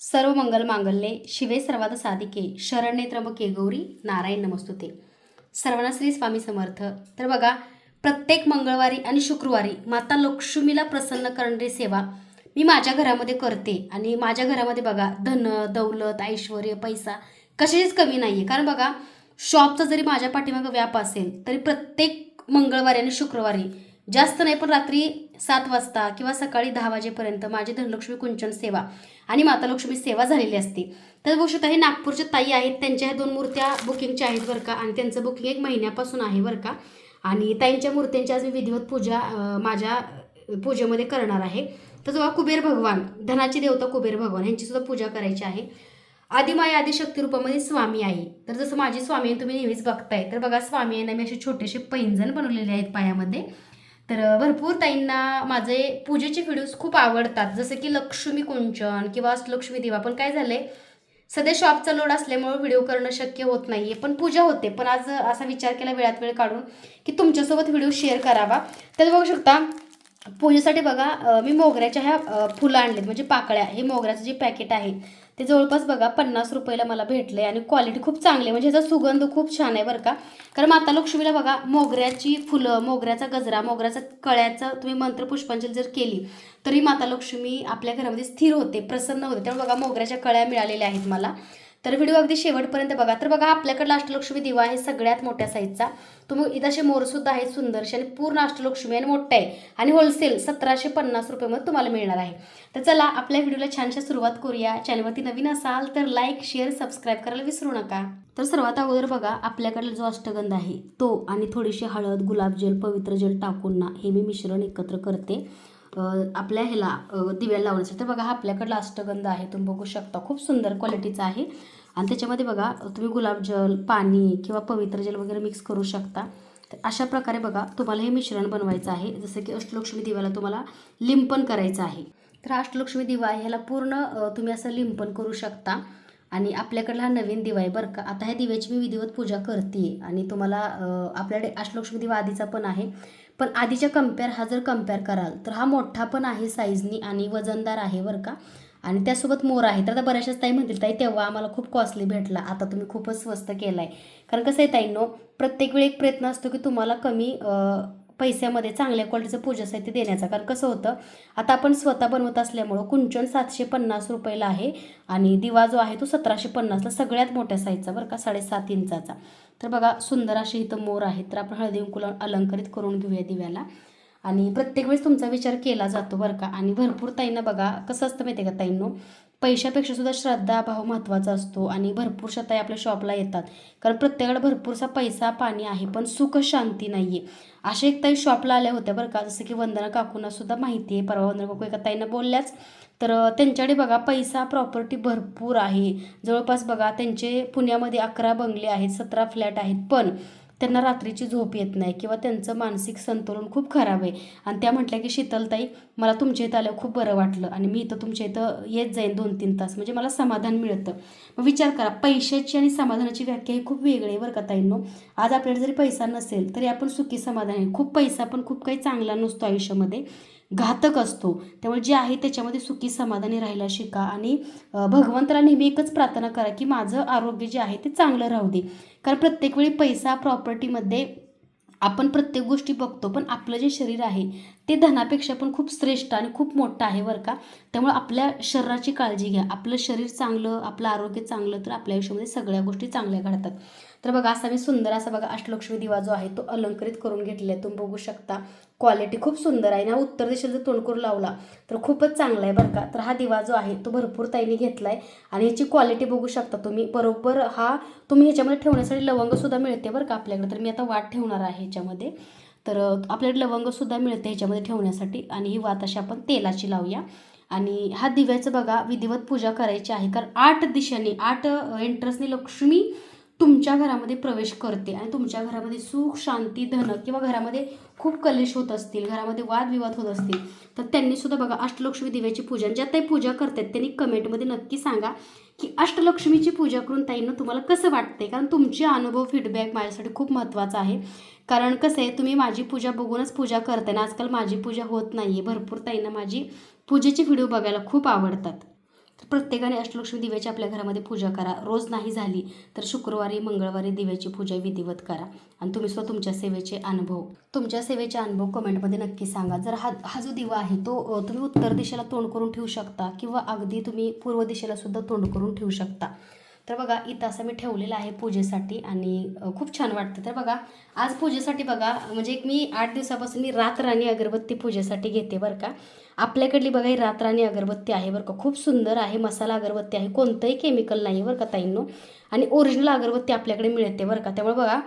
सर्व मंगल मांगल्ये शिवे सर्वात साधिके शरण्ये त्र्यंबके गौरी नारायण नमस्तुते. सर्वांना श्री स्वामी समर्थ. तर बघा प्रत्येक मंगळवारी आणि शुक्रवारी माता लक्ष्मीला प्रसन्न करणारी सेवा मी माझ्या घरामध्ये करते. आणि माझ्या घरामध्ये बघा धन दौलत ऐश्वर पैसा कशाचीच कमी नाही आहे कारण बघा शॉपचा जरी माझ्या पाठीमागं व्याप असेल तरी प्रत्येक मंगळवारी आणि शुक्रवारी जास्त नाही पण रात्री सात वाजता किंवा सकाळी दहा वाजेपर्यंत माझी धनलक्ष्मी कुंचन सेवा आणि माता लक्ष्मी सेवा झालेली असते. तर बघू शकता हे नागपूरच्या ताई आहेत त्यांच्या ह्या दोन मूर्त्या बुकिंगच्या आहेत बरं का आणि त्यांचं बुकिंग एक महिन्यापासून आहे बरं का. आणि ताईंच्या मूर्त्यांची आज मी विधिवत पूजा माझ्या पूजेमध्ये करणार आहे. तर जेव्हा कुबेर भगवान धनाची देवता कुबेर भगवान यांची सुद्धा पूजा करायची आहे. आदिमाया आदिशक्ती रूपामध्ये स्वामी आहे तर जसं माझी स्वामी तुम्ही नेहमीच बघताय. तर बघा स्वामी यांना मी असे छोटेसे पैंजण बनवलेले आहेत पायामध्ये. तर भरपूर ताईंना माझे पूजेचे व्हिडिओज खूप आवडतात. जसं की लक्ष्मी कुंचन किंवा लक्ष्मी दिवा. पण काय झालंय सध्या शॉपचा लोड असल्यामुळे व्हिडिओ करणं शक्य होत नाहीये. पण पूजा होते. पण आज असा विचार केला वेळात वेळ काढून की तुमच्यासोबत व्हिडिओ शेअर करावा. तर बघू शकता पूजेसाठी बघा मी मोगऱ्याच्या ह्या फुलं आणलेत. म्हणजे पाकळ्या. हे मोगऱ्याचं जे पॅकेट आहे ते जवळपास बघा पन्नास रुपयाला मला भेटलं आहे आणि क्वालिटी खूप चांगली आहे. म्हणजे ह्याचा सुगंध खूप छान आहे बरं का. कारण माता लक्ष्मीला बघा मोगऱ्याची फुलं मोगऱ्याचा गजरा मोगऱ्याचा कळ्याचं तुम्ही मंत्रपुष्पांजली जर केली तरी माता लक्ष्मी आपल्या घरामध्ये स्थिर होते प्रसन्न होते. त्यामुळे बघा मोगऱ्याच्या कळ्या मिळालेल्या आहेत मला. तर व्हिडिओ अगदी शेवटपर्यंत बघा. तर बघा आपल्याकडला अष्टलक्ष्मी दिवा आहे सगळ्यात मोठ्या साईजचा तुम्ही इथं असे मोरसुद्धा आहेत सुंदरशे आणि पूर्ण अष्टलक्ष्मी आणि मोठे आहे. आणि होलसेल सतराशे पन्नास रुपयामध्ये तुम्हाला मिळणार आहे. तर चला आपल्या व्हिडिओला छानशा सुरुवात करूया. चॅनलवरती नवीन असाल तर लाईक शेअर सबस्क्राईब करायला विसरू नका. तर सर्वात अगोदर बघा आपल्याकडला जो अष्टगंध आहे तो आणि थोडीशी हळद गुलाबजल पवित्र जल टाकून ना हे मी मिश्रण एकत्र करते. आपल्या ह्याला दिव्याला लावण्यासाठी. तर बघा हा आपल्याकडला अष्टगंध आहे. तुम्ही बघू शकता. खूप सुंदर क्वालिटीचा आहे. आणि त्याच्यामध्ये बघा तुम्ही गुलाबजल पाणी किंवा पवित्र जल वगैरे मिक्स करू शकता. तर अशा प्रकारे बघा तुम्हाला हे मिश्रण बनवायचं आहे. जसं की अष्टलक्ष्मी दिव्याला तुम्हाला लिंपन करायचं आहे. तर अष्टलक्ष्मी दिवा आहे. ह्याला पूर्ण तुम्ही असं लिंपन करू शकता. आणि आपल्याकडला हा नवीन दिवा आहे बरं का. आता ह्या दिव्याची मी विधिवत पूजा करते आणि तुम्हाला आपल्याकडे अष्टलक्ष्मी दिवा आधीचा पण आहे. पण आधीच्या कंपेअर हा जर कंपेअर कराल तर हा मोठा पण आहे साईजनी आणि वजनदार आहे बरं का. आणि त्यासोबत मोर आहे. तर आता बऱ्याचशाच ताई म्हणतील ताई तेव्हा आम्हाला खूप कॉस्टली भेटला. आता तुम्ही खूपच स्वस्त केला आहे कारण कसं आहे ताईंनो प्रत्येक वेळी एक प्रयत्न असतो की तुम्हाला कमी पैशामध्ये चांगल्या क्वालिटीचं पूजा साहित्य देण्याचा. कारण कसं होतं आता आपण स्वतः बनवत असल्यामुळं कुंचन सातशे पन्नास रुपयाला आहे आणि दिवा जो आहे तो सतराशे पन्नासला सगळ्यात मोठ्या साईजचा बरं का साडेसात इंचाचा. तर बघा सुंदर असे इथं मोर आहेत तर आपण हळदी कुंकू अलंकरित करून घेऊया दिव्याला. आणि प्रत्येक वेळेस तुमचा विचार केला जातो बरं का. आणि भरपूर ताईंना बघा कसं असतं माहिती आहे का ताईंनो पैशापेक्षा सुद्धा श्रद्धा भाव महत्त्वाचा असतो आणि भरपूरशा ताई आपल्या शॉपला येतात. कारण प्रत्येकाकडे भरपूरसा पैसा पाणी आहे पण सुख शांती नाही आहे अशा एक ताई शॉपला आल्या होत्या बरं का. जसं की वंदना काकूंना सुद्धा माहिती आहे. परवा वंदना काकू एका ताईंना बोलल्याच तर त्यांच्याकडे बघा पैसा प्रॉपर्टी भरपूर आहे. जवळपास बघा त्यांचे पुण्यामध्ये अकरा बंगले आहेत सतरा फ्लॅट आहेत. पण त्यांना रात्रीची झोप येत नाही किंवा त्यांचं मानसिक संतुलन खूप खराब आहे. आणि त्या म्हटल्या की शीतलताई मला तुमच्या इथं आल्यावर खूप बरं वाटलं आणि मी इथं तुमच्या इथं येत जाईन दोन तीन तास. म्हणजे मला समाधान मिळतं. मग विचार करा पैशाची आणि समाधानाची व्याख्या ही खूप वेगळी आहे बरं का ताईंनो. आज आपल्याकडे जरी पैसा नसेल तरी आपण सुखी समाधान आहे. खूप पैसा पण खूप काही चांगला नसतो आयुष्यामध्ये. घातक असतो. त्यामुळे जे आहे त्याच्यामध्ये सुखी समाधानी राहायला शिका आणि भगवंताला नेहमी एकच प्रार्थना करा की माझं आरोग्य जे आहे ते चांगलं राहू दे. कारण प्रत्येक वेळी पैसा प्रॉपर्टीमध्ये आपण प्रत्येक गोष्टी बघतो पण आपलं जे शरीर आहे ते धनापेक्षा पण खूप श्रेष्ठ आणि खूप मोठं आहे बरं का. त्यामुळे आपल्या शरीराची काळजी घ्या. आपलं शरीर चांगलं आपलं आरोग्य चांगलं तर आपल्या आयुष्यामध्ये सगळ्या गोष्टी चांगल्या घडतात. तर बघा असा मी सुंदर असा बघा अष्टलक्ष्मी दिवा जो आहे तो अलंकृत करून घेतलेला आहे. तुम्ही बघू शकता क्वालिटी खूप सुंदर आहे. ना उत्तर दिशेला जर तोंडकूर लावला तर खूपच चांगला आहे बरं का. तर हा दिवा जो आहे तो भरपूर ताईने घेतला आहे आणि ह्याची क्वालिटी बघू शकता तुम्ही. बरोबर हा तुम्ही ह्याच्यामध्ये ठेवण्यासाठी लवंगसुद्धा मिळते बरं का आपल्याकडे. तर मी आता वाट ठेवणार आहे ह्याच्यामध्ये. तर आपल्याकडे लवंगसुद्धा मिळते ह्याच्यामध्ये ठेवण्यासाठी. आणि ही वात अशी आपण तेलाची लावूया. आणि हा दिव्याचं बघा विधिवत पूजा करायची आहे. कारण आठ दिशांनी आठ एंट्रसनी लक्ष्मी तुमच्या घरामध्ये प्रवेश करते आणि तुमच्या घरामध्ये सुख शांती धन किंवा घरामध्ये खूप कलेश होत असतील घरामध्ये वादविवाद होत असतील तर त्यांनी सुद्धा बघा अष्टलक्ष्मी दिव्याची पूजा ज्या ताई पूजा करतात त्यांनी कमेंटमध्ये नक्की सांगा की अष्टलक्ष्मीची पूजा करून ताईंना तुम्हाला कसं वाटते कारण तुमचे अनुभव फीडबॅक माझ्यासाठी खूप महत्त्वाचा आहे. कारण कसं आहे तुम्ही माझी पूजा बघूनच पूजा करताय ना आजकाल माझी पूजा होत नाही आहे भरपूर ताईंना माझी पूजेचे व्हिडिओ बघायला खूप आवडतात. तर प्रत्येकाने अष्टलक्ष्मी दिव्याची आपल्या घरामध्ये पूजा करा. रोज नाही झाली तर शुक्रवारी मंगळवारी दिव्याची पूजा विधिवत करा. आणि तुम्ही सुद्धा तुमच्या सेवेचे अनुभव तुमच्या सेवेचे अनुभव कमेंटमध्ये नक्की सांगा. जर हा हा जो दिवा आहे तो तुम्ही उत्तर दिशेला तोंड करून ठेवू शकता किंवा अगदी तुम्ही पूर्व दिशेला सुद्धा तोंड करून ठेवू शकता. तर बघा इथं असं मी ठेवलेलं आहे पूजेसाठी आणि खूप छान वाटतं. तर बघा आज पूजेसाठी बघा म्हणजे एक मी आठ दिवसापासून मी रातराणी अगरबत्ती पूजेसाठी घेते बरं का. आपल्याकडली बघा ही रातराणी अगरबत्ती आहे बरं का. खूप सुंदर आहे मसाला अगरबत्ती आहे कोणतंही केमिकल नाही बरं का ताईंनो. आणि ओरिजिनल अगरबत्ती आपल्याकडे मिळते बरं का. त्यामुळे बघा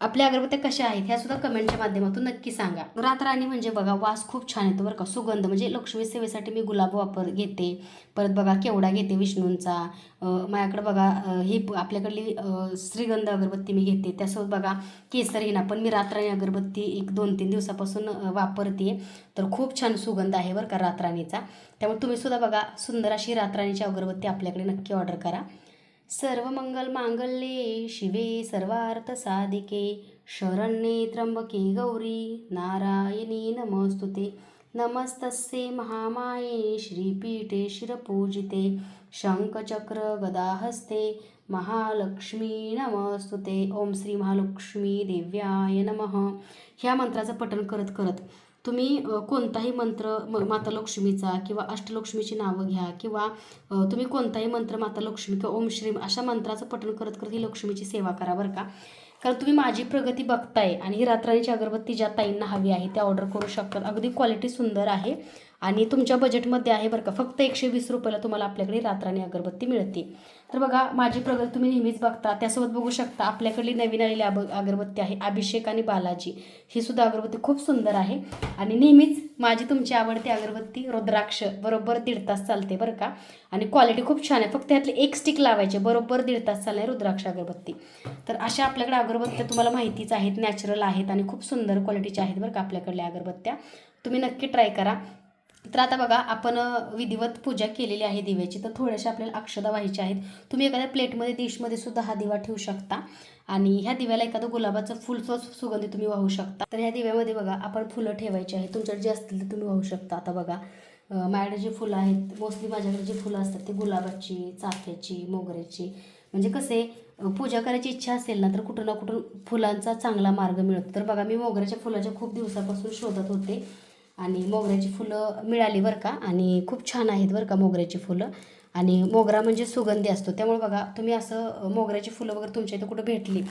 आपल्या अगरबत्त्या कशा आहेत ह्या सुद्धा कमेंटच्या माध्यमातून नक्की सांगा. रातराणी म्हणजे बघा वास खूप छान येतो बरं का. सुगंध म्हणजे लक्ष्मी सेवेसाठी मी गुलाब वापर घेते. परत बघा केवडा घेते विष्णूंचा. माझ्याकडे बघा ही आपल्याकडली श्रीगंध अगरबत्ती मी घेते. त्यासोबत बघा केसर हिना पण मी रातराणी अगरबत्ती एक दोन तीन दिवसापासून वापरते. तर खूप छान सुगंध आहे बरं का रातराणीचा त्यामुळे तुम्ही सुद्धा बघा सुंदर अशी रातराणीची अगरबत्ती आपल्याकडे नक्की ऑर्डर करा. सर्व मंगल मांगल्ये शिवे सर्वार्थ साधिके शरण्ये त्र्यंबके गौरी नारायणी नमस्तुते. नमस्तस्ये महामाये श्रीपीठे शिरपूजिते. शङ्खचक्र गदाहस्ते महालक्ष्मी नमस्तुते. ओम श्री महालक्ष्मी देव्याय नमः. ह्या मंत्राचं पठण करत करत तुम्ही कोणताही मंत्र म माता लक्ष्मीचा किंवा अष्टलक्ष्मीची नावं घ्या किंवा तुम्ही कोणताही मंत्र माता लक्ष्मी किंवा ओम श्रीम अशा मंत्राचं पठण करत करत ही लक्ष्मीची सेवा करा बरं का. कारण तुम्ही माझी प्रगती बघताय आणि ही रात्राणीची अगरबत्ती ज्या ताईंना हवी आहे त्या ऑर्डर करू शकतात अगदी क्वालिटी सुंदर आहे. आणि तुमच्या बजेटमध्ये आहे बरं का फक्त एकशे वीस रुपयाला तुम्हाला आपल्याकडे रात्राणी अगरबत्ती मिळते. तर बघा माझी प्रगती तुम्ही नेहमीच बघता त्यासोबत बघू शकता आपल्याकडली नवीन आलेली अब अगरबत्ती आहे अभिषेक आणि बालाजी. ही सुद्धा अगरबत्ती खूप सुंदर आहे आणि नेहमीच माझी तुमची आवडती अगरबत्ती रुद्राक्ष बरोबर दीड तास चालते बरं का. आणि क्वालिटी खूप छान आहे फक्त यातले एक स्टिक लावायचे बरोबर दीड तास चालणार रुद्राक्ष अगरबत्ती. तर अशा आपल्याकडे अगरबत्त्या तुम्हाला माहितीच आहेत नॅचरल आहेत आणि खूप सुंदर क्वालिटीच्या आहेत बरं का आपल्याकडल्या अगरबत्त्या. तुम्ही नक्की ट्राय करा. तर आता बघा आपण विधिवत पूजा केलेली आहे दिव्याची. तर थोड्याशा आपल्याला अक्षदा व्हायच्या आहेत. तुम्ही एखाद्या प्लेटमध्ये डिशमध्ये सुद्धा हा दिवा ठेवू शकता. आणि ह्या दिव्याला एखादं गुलाबाचं फुलचं सुगंधी तुम्ही वाहू शकता. तर ह्या दिव्यामध्ये बघा आपण फुलं ठेवायची आहेत. तुमच्याकडे जे असतील ते तुम्ही वाहू शकता. आता बघा माझ्याकडे जी फुलं आहेत मोस्टली माझ्याकडे जी फुलं असतात ती गुलाबाची चाफ्याची मोगऱ्याची. म्हणजे कसे पूजा करायची इच्छा असेल ना तर कुठं ना कुठून फुलांचा चांगला मार्ग मिळतो. तर बघा मी मोगऱ्याच्या फुलाच्या खूप दिवसापासून शोधत होते. आणि मोगऱ्याची फुलं मिळाली बरं का? आणि खूप छान आहेत बरं का मोगऱ्याची फुलं. आणि मोगरा म्हणजे सुगंधी असतो. त्यामुळे बघा तुम्ही असं मोगऱ्याची फुलं वगैरे तुमच्या इथं कुठं भेटली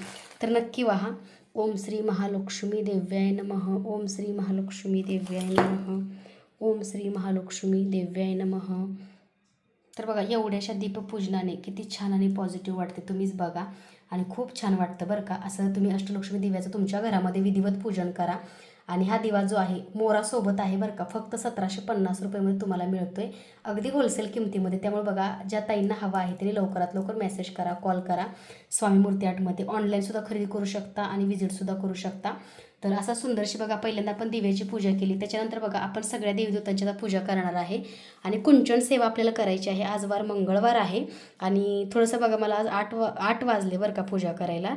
तर नक्की वाहा. ओम श्री महालक्ष्मी देव्याय नमः. ओम श्री महालक्ष्मी देव्याय नमः. ओम श्री महालक्ष्मी देव्याय नमः. तर बघा एवढ्याशा दीपपूजनाने किती छान आणि पॉझिटिव्ह वाटते. तुम्हीच बघा. आणि खूप छान वाटतं बरं का? असं तुम्ही अष्टलक्ष्मी दिव्याचं तुमच्या घरामध्ये विधिवत पूजन करा. आणि हा दिवा जो आहे मोरासोबत आहे बरं का. फक्त सतराशे पन्नास रुपयेमध्ये तुम्हाला मिळतोय. अगदी होलसेल किमतीमध्ये. त्यामुळे बघा ज्या ताईंना हवा आहे त्यांनी लवकरात लवकर मेसेज करा कॉल करा. स्वामी मूर्ती आर्टमध्ये ऑनलाईनसुद्धा खरेदी करू शकता आणि व्हिजिटसुद्धा करू शकता. तर असा सुंदरशी बघा पहिल्यांदा आपण दिव्याची पूजा केली. त्याच्यानंतर बघा आपण सगळ्या देवदेवतांची आता पूजा करणार आहे. आणि कुंचन सेवा आपल्याला करायची आहे. आज वार मंगळवार आहे. आणि थोडंसं बघा मला आज आठ वा आठ वाजले बरं का पूजा करायला.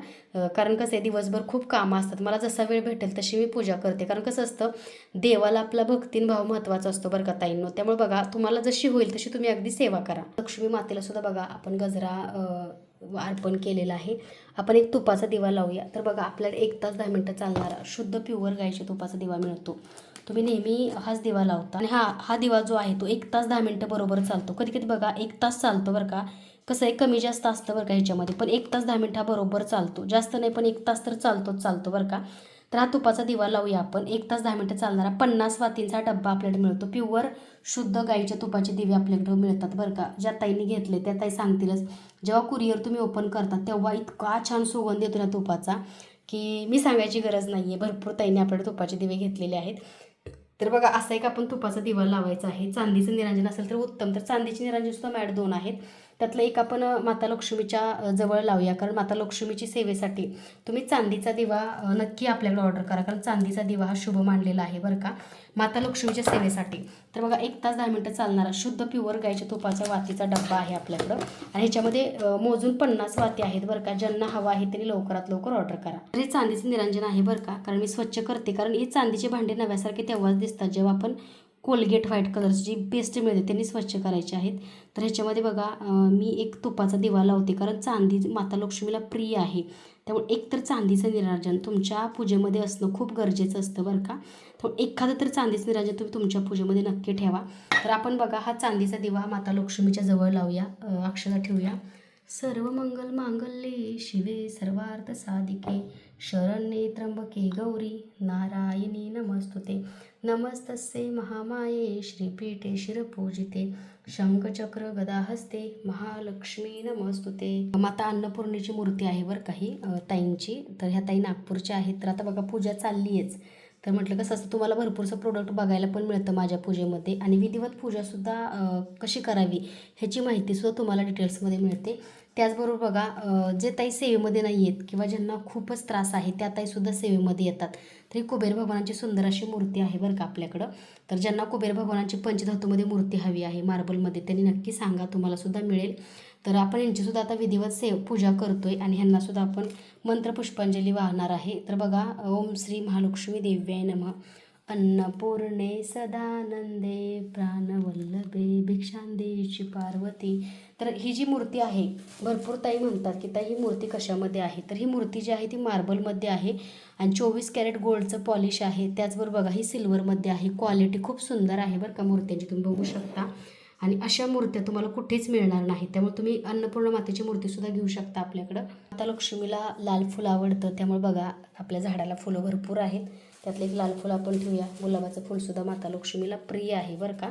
कारण कसं आहे दिवसभर खूप कामं असतात. मला जसा वेळ भेटेल तशी मी पूजा करते. कारण कसं असतं देवाला आपला भक्तीन भाव महत्त्वाचा असतो बरं का ताईंनो. त्यामुळे बघा तुम्हाला जशी होईल तशी तुम्ही अगदी सेवा करा. लक्ष्मी मातेला सुद्धा बघा आपण गजरा अर्पण केलेलं आहे. आपण एक तुपाचा दिवा लावूया. तर बघा आपल्याला एक तास दहा मिनटं चालणारा. शुद्ध प्युअर गायच्या तुपाचा दिवा मिळतो. तुम्ही नेहमी हाच दिवा लावता. आणि हा हा दिवा जो आहे तो एक तास दहा मिनटं बरोबर चालतो. कधी कधी बघा एक तास चालतो बरं का. कसं आहे कमी जास्त असतं बरं का ह्याच्यामध्ये. पण एक तास दहा मिनटा बरोबर चालतो. जास्त नाही पण एक तास तर चालतोच चालतो बरं का. तर हा तुपाचा दिवा लावूया आपण. एक तास दहा मिनटं चालणारा पन्नास वातींचा डब्बा आपल्याकडे मिळतो. प्युअर शुद्ध गाईच्या तुपाचे दिवे आपल्याकडे मिळतात बरं का. ज्या ताईने घेतले त्या ताई सांगतीलच जेव्हा कुरिअर तुम्ही ओपन करता तेव्हा इतका छान सुगंध येतो ना तुपाचा की मी सांगायची गरज नाही आहे भरपूर ताईने आपल्याकडे तुपाचे दिवे घेतलेले आहेत. तर बघा असं एक आपण तुपाचा दिवा लावायचा आहे. चांदीचं निरांजन असेल तर उत्तम. तर चांदीचे निरांजन सुद्धा मॅड दोन आहेत. त्यातलं एक आपण माता लक्ष्मीच्या जवळ लावूया. कारण माता लक्ष्मीची सेवेसाठी तुम्ही चांदीचा दिवा नक्की आपल्याकडे ऑर्डर करा. कारण चांदीचा दिवा हा शुभ मानलेला आहे बरं का? माता लक्ष्मीच्या सेवेसाठी. तर बघा एक तास दहा मिनटं चालणारा शुद्ध प्युअर गायच्या तुपाचा वातीचा डब्बा आहे आपल्याकडं. आणि ह्याच्यामध्ये मोजून पन्नास वाती आहेत बरं का? ज्यांना हवा आहे त्यांनी लवकरात लवकर ऑर्डर करा. तर हे चांदीचं निरंजन आहे बरं का? कारण मी स्वच्छ करते. कारण हे चांदीचे भांडे नव्यासारखे तेव्हाच दिसतात जेव्हा आपण कोलगेट व्हाईट कलरची जी पेस्ट मिळते त्यांनी स्वच्छ करायची आहेत. तर ह्याच्यामध्ये बघा मी एक तुपाचा दिवा लावते कारण चांदी माता लक्ष्मीला प्रिय आहे. त्यामुळे एक तर चांदीचं निराजन तुमच्या पूजेमध्ये असणं खूप गरजेचं असतं बरं का. त्यामुळे एखादं तर चांदीचं निराजन तुम्ही तुमच्या पूजेमध्ये नक्की ठेवा. तर आपण बघा हा चांदीचा दिवा माता लक्ष्मीच्या जवळ लावूया अं, ठेवूया. सर्व मंगल मांगल्ये शिवे सर्वार्थ साधिके शरण्ये त्र्यंबके गौरी नारायणी नमस्तुते. नमस्तस्ये महामाये श्रीपीठे शिरपूजिते शंखचक्र गदाहस्ते महालक्ष्मी नमस्तुते. माता अन्नपूर्णेची मूर्ती आहे बरं काही ताईंची. तर ह्या ताई नागपूरच्या आहेत तर आता बघा पूजा चालली आहेच तर म्हटलं कसं असं तुम्हाला भरपूरसं प्रोडक्ट बघायला पण मिळतं माझ्या पूजेमध्ये. आणि विधिवत पूजासुद्धा कशी करावी ह्याची माहितीसुद्धा तुम्हाला डिटेल्समध्ये मिळते. त्याचबरोबर बघा जे ताई सेवेमध्ये नाही आहेत किंवा ज्यांना खूपच त्रास आहे त्या ताईसुद्धा सेवेमध्ये येतात. तर ही कुबेर भगवानाची सुंदर अशी मूर्ती आहे बरं का आपल्याकडं. तर ज्यांना कुबेर भगवानाची पंचधातूमध्ये मूर्ती हवी आहे मार्बलमध्ये त्यांनी नक्की सांगा तुम्हाला सुद्धा मिळेल. तर आपण यांचीसुद्धा आता विधिवत सेव पूजा करतो आहे आणि ह्यांनासुद्धा आपण मंत्रपुष्पांजली वाहणार आहे. तर बघा ओम श्री महालक्ष्मी देव्याय नमः. अन्नपूर्णे सदानंदे प्राणवल्लभे भिक्षांदेची पार्वती. तर ही जी मूर्ती आहे भरपूर ताई म्हणतात की ताई ही मूर्ती कशामध्ये आहे? तर ही मूर्ती जी आहे ती मार्बलमध्ये आहे आणि चोवीस कॅरेट गोल्डचं पॉलिश आहे. त्याचबरोबर बघा ही सिल्वरमध्ये आहे. क्वालिटी खूप सुंदर आहे बरं का मूर्त्यांची तुम्ही बघू शकता. आणि अशा मूर्त्या तुम्हाला कुठेच मिळणार नाही त्यामुळे तुम्ही अन्नपूर्ण मातेची मूर्तीसुद्धा घेऊ शकता आपल्याकडं. आता लक्ष्मीला लाल फुलं आवडतं त्यामुळे बघा आपल्या झाडाला फुलं भरपूर आहेत. त्यातलं एक लाल फुलं आपण ठेवूया गुलाबाचं फुलसुद्धा माता लक्ष्मीला प्रिय आहे बरं का?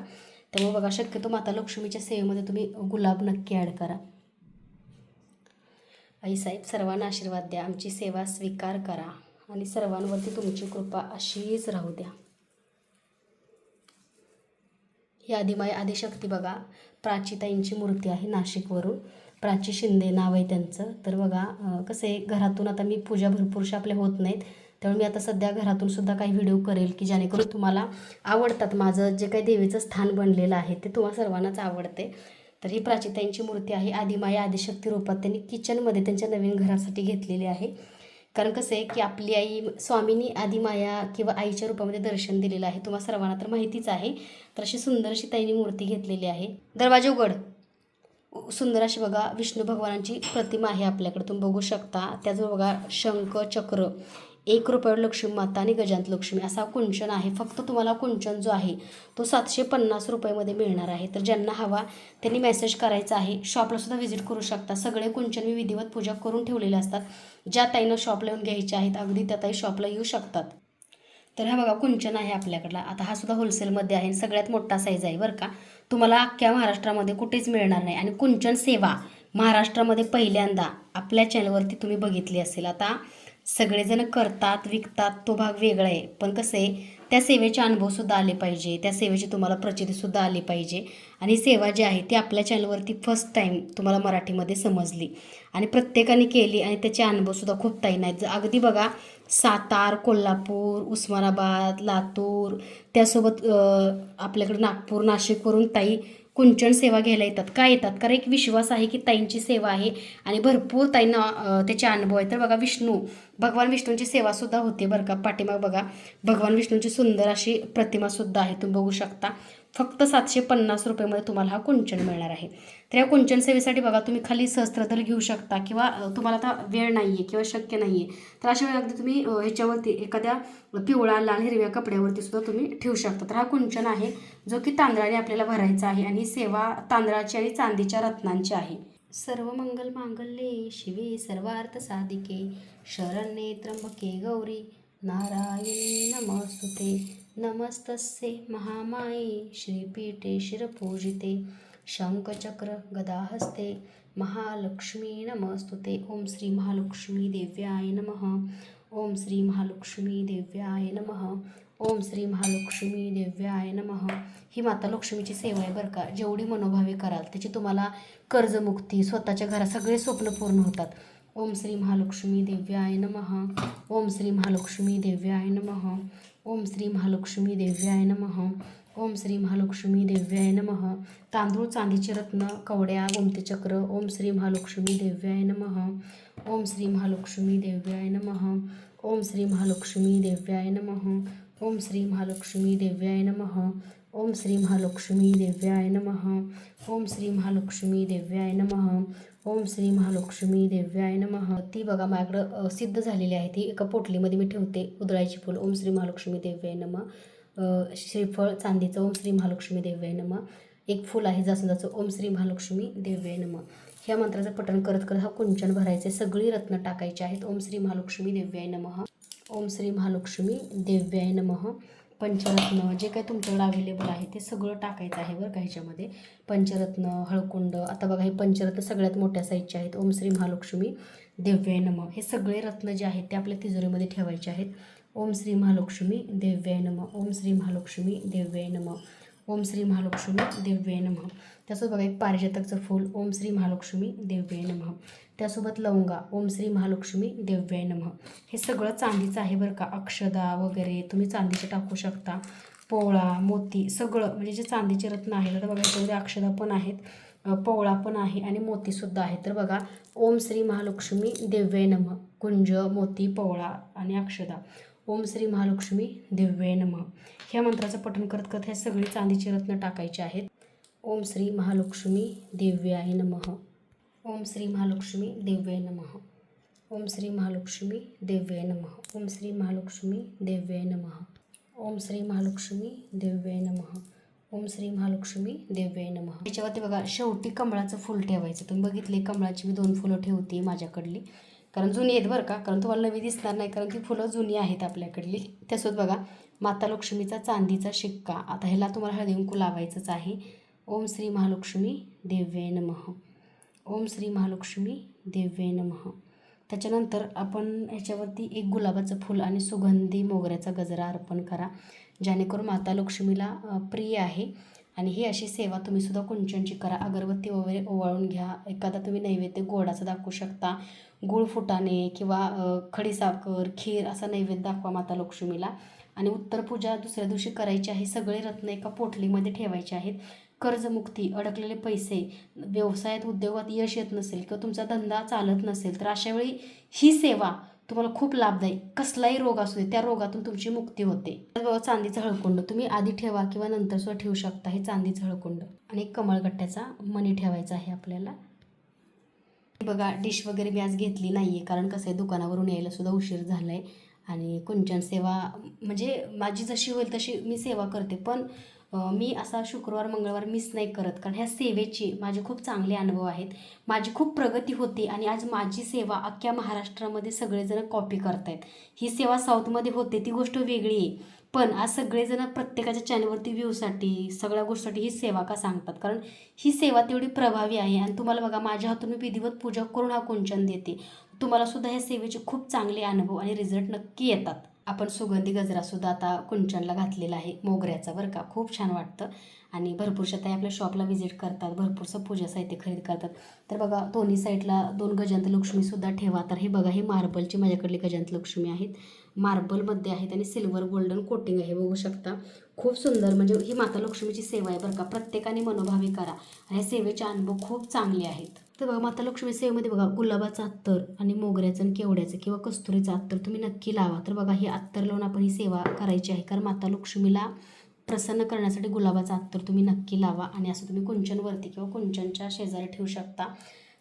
त्यामुळे बघा शक्यतो माता लक्ष्मीच्या सेवेमध्ये तुम्ही गुलाब नक्की ॲड करा. आईसाहेब सर्वांना आशीर्वाद द्या. आमची सेवा स्वीकार करा. आणि सर्वांवरती तुमची कृपा अशीच राहू द्या. ही आदिमाय आदिशक्ती बघा. प्राचीताईंची मूर्ती आहे नाशिकवरून. प्राची शिंदे नाव आहे त्यांचं. तर बघा कसं आहे घरातून आता मी पूजा भरपूरशा आपल्या होत नाहीत. त्यामुळे मी आता सध्या घरातून सुद्धा काही व्हिडिओ करेल की जेणेकरून तुम्हाला आवडतात. माझं जे काही देवीचं स्थान बनलेलं आहे ते तुम्हाला सर्वांनाच आवडते. तर ही प्राचीताईंची मूर्ती आहे. आदिमाया आदिशक्ती रूपात त्यांनी किचनमध्ये त्यांच्या नवीन घरासाठी घेतलेली आहे. कारण कसं आहे की आपली आई स्वामीनी आदिमाया किंवा आईच्या रूपामध्ये दर्शन दिलेलं आहे. तुम्हाला सर्वांना तर माहितीच आहे. तर अशी सुंदर अशी ताईनी मूर्ती घेतलेली आहे. दरवाजे उघड. सुंदर अशी बघा विष्णू भगवानांची प्रतिमा आहे आपल्याकडे. तुम्ही बघू शकता. त्याचबरोबर बघा शंख चक्र. एक रुपयावर लक्ष्मी माता आणि गजांत लक्ष्मी असा कुंचन आहे. फक्त तुम्हाला कुंचन जो आहे तो सातशे पन्नास रुपयामध्ये मिळणार आहे. तर ज्यांना हवा त्यांनी मेसेज करायचा आहे. शॉपला सुद्धा व्हिजिट करू शकता. सगळे कुंचन मी विधिवत पूजा करून ठेवलेले असतात. ज्या ताईनं शॉपला येऊन घ्यायच्या आहेत अगदी त्या ताई शॉपला येऊ शकतात. तर हा बघा कुंचन आहे आपल्याकडला. आता हा सुद्धा होलसेलमध्ये आहे सगळ्यात मोठा साईज आहे बरं का. तुम्हाला अख्ख्या महाराष्ट्रामध्ये कुठेच मिळणार नाही. आणि कुंचन सेवा महाराष्ट्रामध्ये पहिल्यांदा आपल्या चॅनलवरती तुम्ही बघितली असेल. आता सगळेजण करतात विकतात तो भाग वेगळा आहे. पण कसं आहे त्या सेवेचे अनुभवसुद्धा आले पाहिजे त्या सेवेची तुम्हाला प्रचितीसुद्धा आली पाहिजे. आणि सेवा जी आहे ती आपल्या चॅनलवरती फर्स्ट टाईम तुम्हाला मराठीमध्ये समजली. आणि प्रत्येकाने केली आणि त्याचे अनुभवसुद्धा खूप ताई आहेत अगदी बघा सातार कोल्हापूर उस्मानाबाद लातूर त्यासोबत आपल्याकडे नागपूर नाशिकवरून ताई कुंचन सेवा घ्यायला येतात. का येतात? कारण एक विश्वास आहे की ताईंची सेवा आहे आणि भरपूर ताईंना त्याचे अनुभव आहे तर बघा विष्णू भगवान विष्णूंची सेवासुद्धा होते बरं का. पाठीमाग बघा भगवान विष्णूंची सुंदर अशी प्रतिमासुद्धा आहे. तुम्ही बघू शकता. फक्त सातशे पन्नास रुपयेमध्ये तुम्हाला हा कुंचन मिळणार आहे. तर या कुंचन सेवेसाठी बघा तुम्ही खाली सहस्त्रदल घेऊ शकता किंवा तुम्हाला आता वेळ नाही आहे किंवा शक्य नाही आहे तर अशा वेळी अगदी तुम्ही ह्याच्यावरती एखाद्या पिवळा लाल हिरव्या कपड्यावरती सुद्धा तुम्ही ठेवू शकता. तर हा कुंचन आहे जो की तांदळाने आपल्याला भरायचा आहे आणि सेवा तांदळाची आणि चांदीच्या रत्नांची आहे. सर्व मंगल मांगल्ये शिवे सर्वार्थ साधिके शरण्ये त्र्यंबके गौरी नारायणी नमस्तुते. नमस्तस्ये महामाये श्रीपीठे शिरपूजिते शंखचक्र गदाहस्ते महालक्ष्मी नमस्तुते। ॐ श्री महालक्ष्मी देव्याय नमः। ॐ श्री महालक्ष्मी देव्याय नमः। ओम श्री महालक्ष्मी देव्याय नमः। ही माता लक्ष्मीची सेवा आहे बरं का. जेवढी मनोभावे कराल त्याची तुम्हाला कर्जमुक्ती स्वतःच्या घरात सगळे स्वप्न पूर्ण होतात. ओम श्री महालक्ष्मी देव्याय नमः. ओम श्री महालक्ष्मी देव्याय नमः. ओम श्री महालक्ष्मी देव्याय नमः. ओम श्री महालक्ष्मी देव्याय नमः. तांदूळ चांदीचे रत्न कवड्या गोमतीचक्र ओम श्री महालक्ष्मी देव्याय नमः. ओम श्री महालक्ष्मी देव्याय नमः. ओम श्री महालक्ष्मी देव्याय नमः. ओम श्री महालक्ष्मी देव्याय नमः. ओम श्री महालक्ष्मी देव्याय नमः. ओम श्री महालक्ष्मी देव्याय नमः. ओम श्री महालक्ष्मी देव्याय नमः. ती बघा माझ्याकडं सिद्ध झालेली आहे ती. एका पोटलीमध्ये मी ठेवते उदळायची फुल. ओम श्री महालक्ष्मी देव्याय नमः. श्रीफळ चांदीचं ओम श्री महालक्ष्मी देव्याय नमः. एक फुल आहे जास्वंदाचं ओम श्री महालक्ष्मी देव्याय नमः. ह्या मंत्राचं पठण करत करत हा कुंचन भरायचे. सगळी रत्न टाकायची आहेत. ओम श्री महालक्ष्मी देव्याय नमः. ओम श्री महालक्ष्मी देव्याय नमः. पंचरत्न जे काही तुमच्याकडे अवेलेबल आहे ते सगळं टाकायचं आहे बरं का ह्याच्यामध्ये. पंचरत्न हळकुंड आता बघा हे पंचरत्न सगळ्यात मोठ्या साईजचे आहेत. ओम श्री महालक्ष्मी देव्याय नमः. हे सगळे रत्न जे आहेत ते आपल्या तिजोरीमध्ये ठेवायचे आहेत. ओम श्री महालक्ष्मी देव्याय नमः. ओम श्री महालक्ष्मी देव्याय नमः. ओम श्री महालक्ष्मी देव्याय नमः. त्यासोबत बघा एक पारिजातकचं फूल. ओम श्री महालक्ष्मी देव्याय नमः. त्यासोबत लवंगा ओम श्री महालक्ष्मी देव्याय नमः. हे सगळं चांदीचं आहे बरं का. अक्षदा वगैरे तुम्ही चांदीचे टाकू शकता. पोवळा मोती सगळं म्हणजे जे चांदीचे रत्न आहेत. आता बघा याच्यामध्ये अक्षदा पण आहेत पोवळा पण आहे आणि मोतीसुद्धा आहे तर बघा ओम श्री महालक्ष्मी देव्याय नमः. कुंज मोती पोवळा आणि अक्षदा. ओम श्री महालक्ष्मी देव्याय नमः. ह्या मंत्राचं पठण करत करत हे सगळी चांदीची रत्न टाकायचे आहेत. ओम श्री महालक्ष्मी देव्याय नमः. ओम श्री महालक्ष्मी देव्याय नमः। ओम श्री महालक्ष्मी देव्याय नमः। ओम श्री महालक्ष्मी देव्याय नमः। ओम श्री महालक्ष्मी देव्याय नमः। ओम श्री महालक्ष्मी देव्याय नमः। त्याच्यावरती बघा शेवटी कमळाचं फुल ठेवायचं. तुम्ही बघितले कमळाची मी दोन फुलं ठेवते माझ्याकडली. कारण जुनी आहेत बरं का? कारण तुम्हाला नवी दिसणार नाही कारण ती फुलं जुनी आहेत आपल्याकडली. त्यासोबत बघा माता लक्ष्मीचा चांदीचा शिक्का. आता ह्याला तुम्हाला हळदी कुंकू लावायचंच आहे. ओम श्री महालक्ष्मी देव्याय नमः. ओम श्री महालक्ष्मी देव्ये नमः. त्याच्यानंतर आपण ह्याच्यावरती एक गुलाबाचं फूल आणि सुगंधी मोगऱ्याचा गजरा अर्पण करा जेणेकरून माता लक्ष्मीला प्रिय आहे. आणि ही अशी सेवा तुम्ही सुद्धा कुंचनची करा अगरबत्ती वगैरे ओवाळून घ्या. एखादा तुम्ही नैवेद्य गोडाचा दाखवू शकता. गुळ फुटाणे किंवा खडीसाखर खीर असा नैवेद्य दाखवा माता लक्ष्मीला. आणि उत्तर पूजा दुसऱ्या दिवशी करायची आहे. सगळे रत्न एका पोटलीमध्ये ठेवायचे आहेत. कर्जमुक्ती अडकलेले पैसे व्यवसायात उद्योगात यश येत नसेल किंवा तुमचा धंदा चालत नसेल तर अशा वेळी ही सेवा तुम्हाला खूप लाभदायी. कसलाही रोग असू दे त्या रोगातून तुमची मुक्ती होते. त्याचबरोबर चांदीचं हळकुंड तुम्ही आधी ठेवा किंवा नंतर सुद्धा ठेवू शकता. हे चांदीचं हळकुंड. आणि कमळगट्ट्याचा मनी ठेवायचा आहे आपल्याला. बघा डिश वगैरे मी आज घेतली नाही आहे कारण कसं आहे दुकानावरून यायला सुद्धा उशीर झाला आहे आणि कुंचन सेवा म्हणजे माझी जशी होईल तशी मी सेवा करते. पण मी असा शुक्रवार मंगळवार मिस नाही करत. कारण ह्या सेवेची माझे खूप चांगले अनुभव आहेत. माझी खूप प्रगती होती आणि आज माझी सेवा अख्ख्या महाराष्ट्रामध्ये सगळेजण कॉपी करतायत. ही सेवा साऊथमध्ये होते ती गोष्ट वेगळी आहे. पण आज सगळेजण प्रत्येकाच्या चॅनलवरती व्ह्यूसाठी सगळ्या गोष्टीसाठी ही सेवा का सांगतात? कारण ही सेवा तेवढी प्रभावी आहे आणि तुम्हाला बघा माझ्या हातून मी विधिवत पूजा करून हा कुंचन देते. तुम्हाला सुद्धा ह्या सेवेचे खूप चांगले अनुभव आणि रिझल्ट नक्की येतात. आपण सुगंधी गजरासुद्धा आता कुंचनला घातलेला आहे मोगऱ्याचा बरं का. खूप छान वाटतं. आणि भरपूरशा ताई आपल्या शॉपला व्हिजिट करतात भरपूरसं पूजा साहित्य खरेदी करतात. तर बघा दोन्ही साईडला दोन गजांत लक्ष्मीसुद्धा ठेवा. तर हे बघा हे मार्बलची माझ्याकडली गजंत लक्ष्मी आहेत. मार्बलमध्ये आहेत आणि सिल्वर गोल्डन कोटिंग आहे बघू शकता. खूप सुंदर म्हणजे ही माता लक्ष्मीची सेवा आहे बरं का. प्रत्येकाने मनोभावे करा आणि ह्या सेवेचे अनुभव खूप चांगले आहेत. तर बघा माता लक्ष्मी सेवेमध्ये बघा गुलाबाचं अत्तर आणि मोगऱ्याचं आणि केवड्याचं किंवा कस्तुरीचं अत्तर तुम्ही नक्की लावा. तर बघा हे अत्तर लावून आपण ही सेवा करायची आहे. कारण माता लक्ष्मीला प्रसन्न करण्यासाठी गुलाबाचा अत्तर तुम्ही नक्की लावा आणि असं तुम्ही कुंचनवरती किंवा कुंचनच्या शेजारी ठेवू शकता.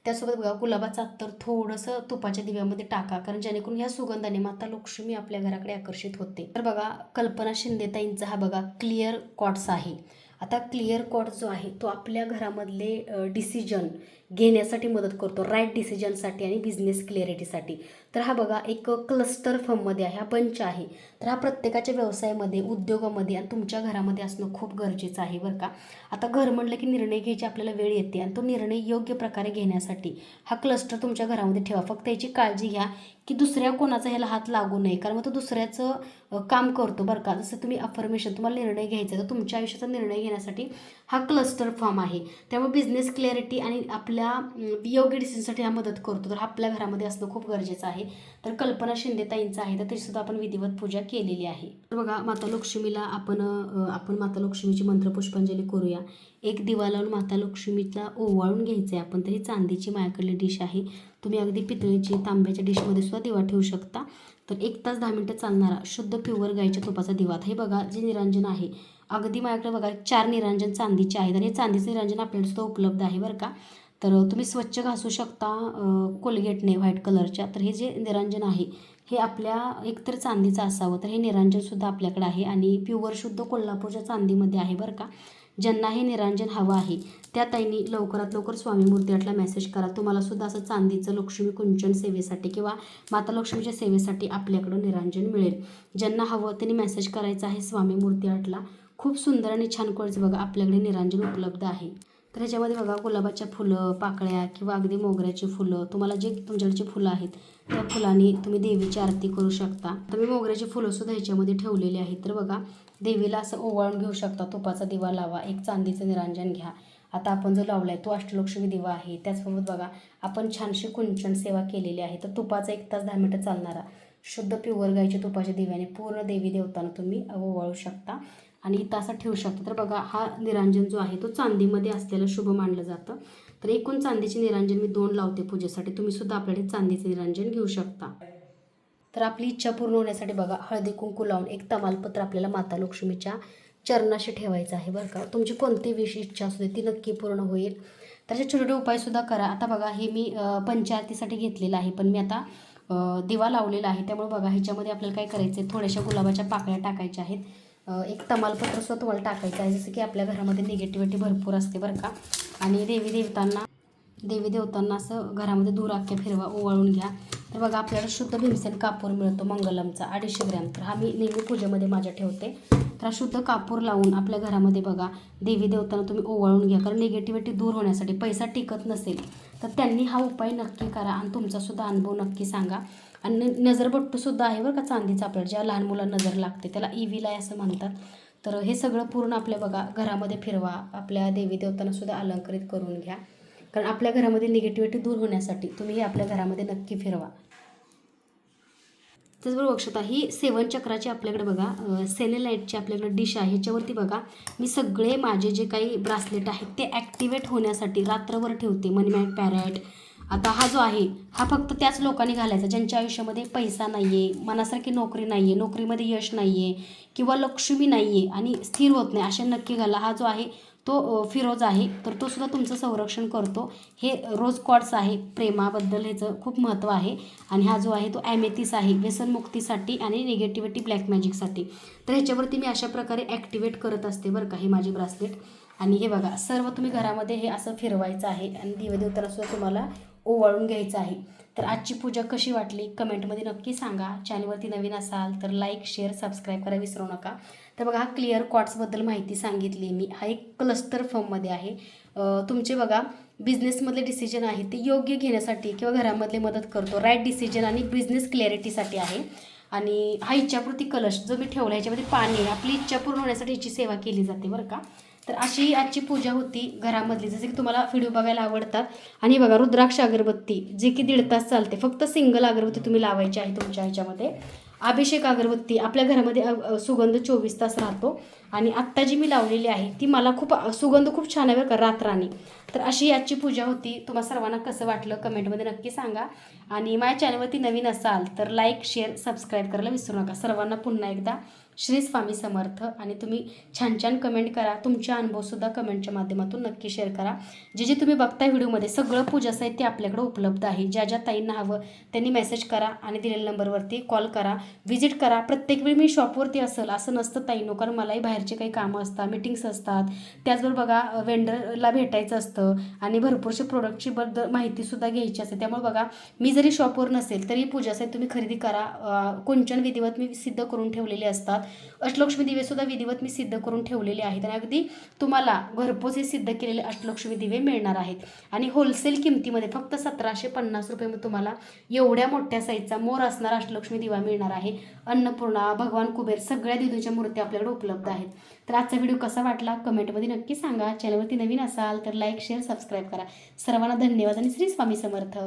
त्यासोबत बघा गुलाबाचं अत्तर थोडंसं तुपाच्या दिव्यामध्ये टाका कारण जेणेकरून ह्या सुगंधाने माता लक्ष्मी आपल्या घराकडे आकर्षित होते. तर बघा कल्पना शिंदेताईंचा हा बघा क्लिअर कॉट्स आहे. आता क्लिअर कॉट जो आहे तो आपल्या घरामधले डिसिजन घेण्यासाठी मदत करतो राईट डिसिजनसाठी आणि बिझनेस क्लिअरिटीसाठी तर हा बघा एक क्लस्टर फर्ममध्ये आहे हा बंच आहे. तर हा प्रत्येकाच्या व्यवसायामध्ये उद्योगामध्ये आणि तुमच्या घरामध्ये असणं खूप गरजेचं आहे बरं का. आता घर म्हणलं की निर्णय घ्यायची आपल्याला वेळ येते आणि तो निर्णय योग्य प्रकारे घेण्यासाठी हा क्लस्टर तुमच्या घरामध्ये ठेवा. फक्त याची काळजी घ्या की दुसऱ्या कोणाचा ह्याला हात लागू नये कारण मग तो दुसऱ्याचं काम करतो बरं का. जसं तुम्ही अफर्मेशन तुम्हाला निर्णय घ्यायचा आहे तर तुमच्या आयुष्याचा निर्णय घेण्यासाठी हा क्लस्टर फॉर्म आहे. त्यामुळे बिझनेस क्लॅरिटी आणि आपल्या योग्य डिसिजनसाठी हा मदत करतो. तर आपल्या घरामध्ये असणं खूप गरजेचं आहे. तर कल्पना शिंदेताईंचं आहे. तर तरीसुद्धा आपण विधिवत पूजा केलेली आहे. तर बघा माता लक्ष्मीला आपण आपण माता लक्ष्मीची मंत्रपुष्पांजली करूया. एक दिवा लावून माता लक्ष्मीला ओवाळून घ्यायचं आहे आपण तरी चांदीची माझ्याकडली डिश आहे. तुम्ही अगदी पितळीची तांब्याच्या डिशमध्ये सुद्धा दिवा ठेवू शकता. तर एक तास दहा मिनटं चालणारा शुद्ध प्युअर गाईच्या तुपाचा दिवा. हे बघा जे निरांजन आहे. अगदी माझ्याकडे बघा चार निरांजन चांदीचे आहेत. आणि हे चांदीचं निरांजन आपल्याला सुद्धा उपलब्ध आहे बरं का. तर तुम्ही स्वच्छ घासू शकता कोलगेटने व्हाईट कलरच्या. तर हे जे निरांजन आहे हे आपल्या एकतर चांदीचं असावं तर हे निरांजनसुद्धा आपल्याकडे आहे आणि प्युअर शुद्ध कोल्हापूरच्या चांदीमध्ये आहे बरं का. ज्यांना हे निरांजन हवं आहे त्या ताईंनी लवकरात लवकर स्वामी मूर्ती मेसेज करा. तुम्हाला सुद्धा असं चांदीचं लक्ष्मी कुंचन सेवेसाठी किंवा माता लक्ष्मीच्या सेवेसाठी आपल्याकडं निरांजन मिळेल. ज्यांना हवं त्यांनी मेसेज करायचा आहे स्वामी मूर्ती खूप सुंदर आणि छान क्वालिटीचं बघा आपल्याकडे निरांजन उपलब्ध आहे. तर ह्याच्यामध्ये बघा गुलाबाच्या फुलं पाकळ्या किंवा अगदी मोगऱ्याची फुलं. तुम्हाला जे तुमच्याकडची फुलं आहेत त्या फुलांनी तुम्ही देवीची आरती करू शकता. तर मी मोगऱ्याची फुलंसुद्धा ह्याच्यामध्ये ठेवलेली आहेत. तर बघा देवीला असं ओवाळून घेऊ शकता. तुपाचा दिवा लावा एक चांदीचं निरांजन घ्या. आता आपण जो लावला आहे तो अष्टलक्ष्मी दिवा आहे. त्याचसोबत बघा आपण छानशी कुंचन सेवा केलेली आहे. तर तुपाचा एक तास दहा मिनटं चालणारा शुद्ध प्युअर गायच्या तुपाच्या दिव्याने पूर्ण देवी देवताना तुम्ही ओवाळू शकता. आणि इथं असा ठेवू शकता. तर बघा हा निरांजन जो आहे तो चांदीमध्ये असलेलं शुभ मानलं जातं. तर एकूण चांदीचे निरांजन मी दोन लावते पूजेसाठी. तुम्ही सुद्धा आपल्याकडे चांदीचे निरांजन घेऊ शकता. तर आपली इच्छा पूर्ण होण्यासाठी बघा हळदी कुंकू लावून एक तमालपत्र आपल्याला माता लक्ष्मीच्या चरणाशी ठेवायचं आहे बरं का. तुमची कोणती विश इच्छा असू दे ती नक्की पूर्ण होईल. त्याचे छोटे छोटे उपायसुद्धा करा. आता बघा हे मी पंचायतीसाठी घेतलेलं आहे पण मी आता दिवा लावलेला आहे. त्यामुळे बघा ह्याच्यामध्ये आपल्याला काय करायचं आहे थोड्याशा गुलाबाच्या पाकळ्या टाकायच्या आहेत. एक तमालपत्र तुम्हाला टाकायचं आहे जसं की आपल्या घरामध्ये निगेटिव्हिटी भरपूर असते बरं का. आणि देवी देवतांना देवी देवतांना असं घरामध्ये दूर फिरवा ओवाळून घ्या. तर बघा आपल्याला शुद्ध भीमसेन कापूर मिळतो मंगलमचा अडीचशे ग्रॅम. तर हा मी नेहमी पूजेमध्ये माझ्या ठेवते. तर हा शुद्ध कापूर लावून आपल्या घरामध्ये बघा देवी देवतांना तुम्ही ओवाळून घ्या. कारण निगेटिव्हिटी दूर होण्यासाठी पैसा टिकत नसेल. तर त्यांनी हा उपाय नक्की करा आणि तुमचासुद्धा अनुभव नक्की सांगा. आणि नजरबट्टूसुद्धा आहे बरं का चांदीचा आपल्याला ज्या लहान मुलांना नजर लागते त्याला इविलाय असं म्हणतात. तर हे सगळं पूर्ण आपल्या बघा घरामध्ये फिरवा आपल्या देवी देवतांनासुद्धा अलंकृत करून घ्या. कारण आपल्या घरामध्ये निगेटिव्हिटी दूर होण्यासाठी तुम्ही हे आपल्या घरामध्ये नक्की फिरवा. त्याचबरोबर वक्षता ही सेवन चक्राची आपल्याकडे बघा सेनेलाईटची आपल्याकडे डिश आहे. ह्याच्यावरती बघा मी सगळे माझे जे काही ब्रासलेट आहेत ते ॲक्टिवेट होण्यासाठी रात्रभर ठेवते. मनी मॅट पॅरेट आता हा जो आहे हा फक्त त्याच लोकांनी घालायचा ज्यांच्या आयुष्यामध्ये पैसा नाही आहे मनासारखी नोकरी नाही आहे नोकरीमध्ये यश नाही आहे किंवा लक्ष्मी नाही आहे आणि स्थिर होत नाही असे नक्की घाला. हा जो आहे तो फिरोज आहे तर तो सुद्धा तुमचं संरक्षण करतो. हे रोज कॉड्स आहे प्रेमाबद्दल ह्याचं खूप महत्त्व आहे. आणि हा जो आहे तो ॲमेथिस आहे व्यसनमुक्तीसाठी आणि निगेटिव्हिटी ब्लॅक मॅजिकसाठी तर ह्याच्यावरती मी अशा प्रकारे ॲक्टिवेट करत असते बरं का हे माझे ब्रासलेट आणि हे बघा सर्व तुम्ही घरामध्ये हे असं फिरवायचं आहे आणि दिवदेवताला सुद्धा तुम्हाला ओवाळून घ्यायचं आहे. तर आजची पूजा कशी वाटली? कमेंटमध्ये नक्की सांगा. चॅनलवरती नवीन असाल तर लाईक शेअर सबस्क्राईब करायला विसरू नका. तर बघा हा क्लिअर कॉट्सबद्दल माहिती सांगितली मी. हा एक क्लस्टर फॉर्ममध्ये आहे. तुमचे बघा बिझनेसमधले डिसिजन आहे ते योग्य घेण्यासाठी किंवा घरामधले मदत करतो. राईट डिसिजन आणि बिझनेस क्लॅरिटीसाठी आहे. आणि हा इच्छापूर्ती कलश जो मी ठेवला ह्याच्यामध्ये पाणी आपली इच्छा पूर्ण होण्यासाठी ह्याची सेवा केली जाते बरं का? तर अशी आजची पूजा होती घरामधली. जसे की तुम्हाला व्हिडिओ बघायला आवडतात. आणि बघा रुद्राक्ष अगरबत्ती जे की दीड तास चालते. फक्त सिंगल अगरबत्ती तुम्ही लावायची आहे तुमच्या ह्याच्यामध्ये. अभिषेक अगरबत्ती आपल्या घरामध्ये सुगंध चोवीस तास राहतो. आणि आत्ता जी मी लावलेली आहे ती मला खूप सुगंध खूप छान आहे बरं का रात्रानी. तर अशी आजची पूजा होती. तुम्हा सर्वांना कसं वाटलं कमेंटमध्ये नक्की सांगा. आणि माझ्या चॅनलवरती नवीन असाल तर लाईक शेअर सबस्क्राईब करायला विसरू नका. सर्वांना पुन्हा एकदा श्री स्वामी समर्थ. आणि तुम्ही छान छान कमेंट करा. तुमचे अनुभवसुद्धा कमेंटच्या माध्यमातून नक्की शेअर करा. जे जे तुम्ही बघताय व्हिडिओमध्ये सगळं पूजा साहित्य आपल्याकडे उपलब्ध आहे. ज्या ज्या ताईंना हवं त्यांनी मेसेज करा आणि दिलेल्या नंबरवरती कॉल करा. व्हिजिट करा. प्रत्येक वेळी मी शॉपवरती असेल असं नसतं ताईंनो कारण मलाही बाहेरचे काही कामं असतात मिटिंग्स असतात. त्याचबरोबर बघा वेंडरला भेटायचं असतं आणि भरपूरशा प्रोडक्टची बद्दल माहितीसुद्धा घ्यायची असते. त्यामुळे बघा मी जरी शॉपवर नसेल तरी पूजा साहित्य तुम्ही खरेदी करा. कुंचन विधिवत मी सिद्ध करून ठेवलेले असतात. अष्टलक्ष्मी दिवे सुद्धा विधिवत मी सिद्ध करून ठेवलेले आहेत आणि अगदी तुम्हाला घरपोच हे सिद्ध केलेले अष्टलक्ष्मी दिवे मिळणार आहेत. आणि होलसेल किमतीमध्ये फक्त सतराशे पन्नास रुपयामध्ये तुम्हाला एवढ्या मोठ्या साईजचा मोर असणारा अष्टलक्ष्मी दिवा मिळणार आहे. अन्नपूर्णा भगवान कुबेर सगळ्या देवीच्या मूर्त्या आपल्याकडे उपलब्ध आहेत. तर आजचा व्हिडिओ कसा वाटला? कमेंटमध्ये नक्की सांगा. चॅनलवरती नवीन असाल तर लाईक शेअर सबस्क्राईब करा. सर्वांना धन्यवाद आणि श्री स्वामी समर्थ.